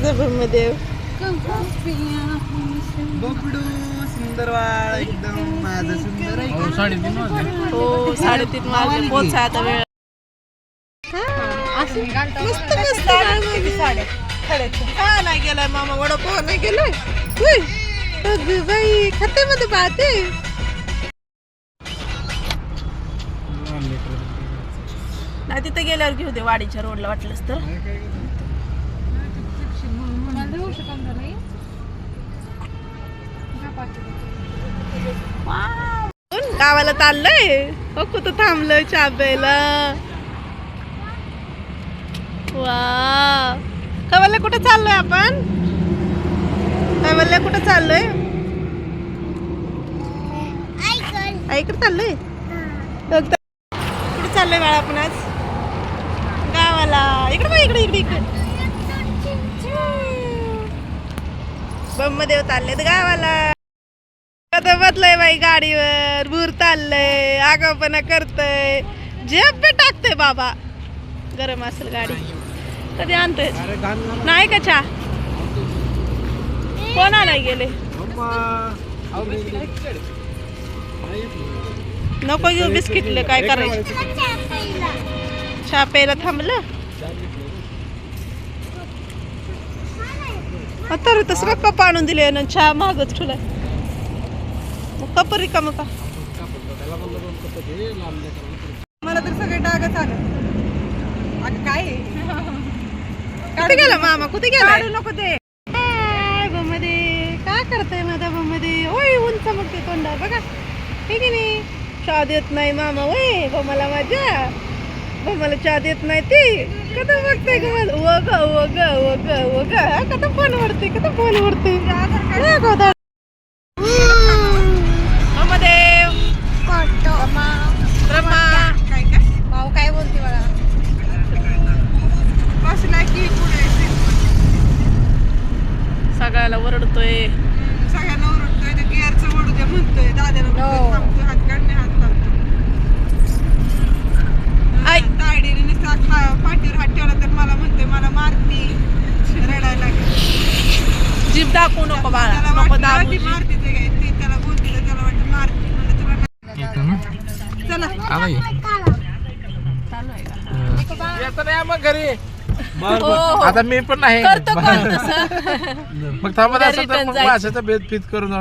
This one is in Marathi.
माझा ब्रह्मदेव. बबडू सुंदर बाळ एकदम माझं सुंदर आहे. का? साडेतीन वाजले. हो साडेतीन वाजले. पोचा आता वेळ. मस्त मस्त हा नाही गेलाय मामा? वडापाव नाही गेलाय? उय, अगं बाई खाते मध्ये पाहते नाही तिथे गेल्यावर घेऊ दे. वाडीच्या रोडला वाटलंच तर. वाव. गावाला चाललंय? हो कुठं थांबलंय चहा प्यायला वा कुठं चाललोय आपण? कवल्या कुठं चाललोय? आईकडे चाललोय? कुठं चाललोय बाळा आपण आज? गावाला. इकडे बा इकडे इकडे इकडे. ब्रह्मदेव चाललेत गावाला. बदलय बाई गाडीवर भूर चाललंय आगावपणा करतय. झेप बी टाकतोय बाबा. गरम असेल गाडी. कधी आणतोय. नाही का चहा? कोण गेले. नाही येत. नको घेऊ बिस्किटले काय करायचं? चहा प्यायला थांबलं? तर तसं कप आणून दिले ना चहा मागच ठेवलाय. मग कप रिकाम का त्याला म्हणलं दोन कप दे, लांब लेकराला. मला तर सगळे डागच आलं. अगं काय आहे? कुठे गेला मामा? कुठे गेला नको ते. मध्ये काय करताय माझ्या मध्ये ओय उंच मग ते तोंडावर. बघा. हे की नाही? चहा देत नाही मामा. वय मला माझ्या. मला चहा देत नाही ती. बघताय ग मला वग वग वग वग. कधी फोन वरती कधी फोन वरती. ब्रह्मदेव ब्रह्मा. काय काय? भाऊ काय बोलते मला बसला की पुढे. सगळ्याला ओरडतोय. जीभ दाखवू नको बाळा नको दाबू जीभ. चला? येतो मग घरी. हो, हो. आता मी पण नाही. करतो तसं मग थांबत उद्या असेल तर return मग जायचं. भाषेचा भेद करून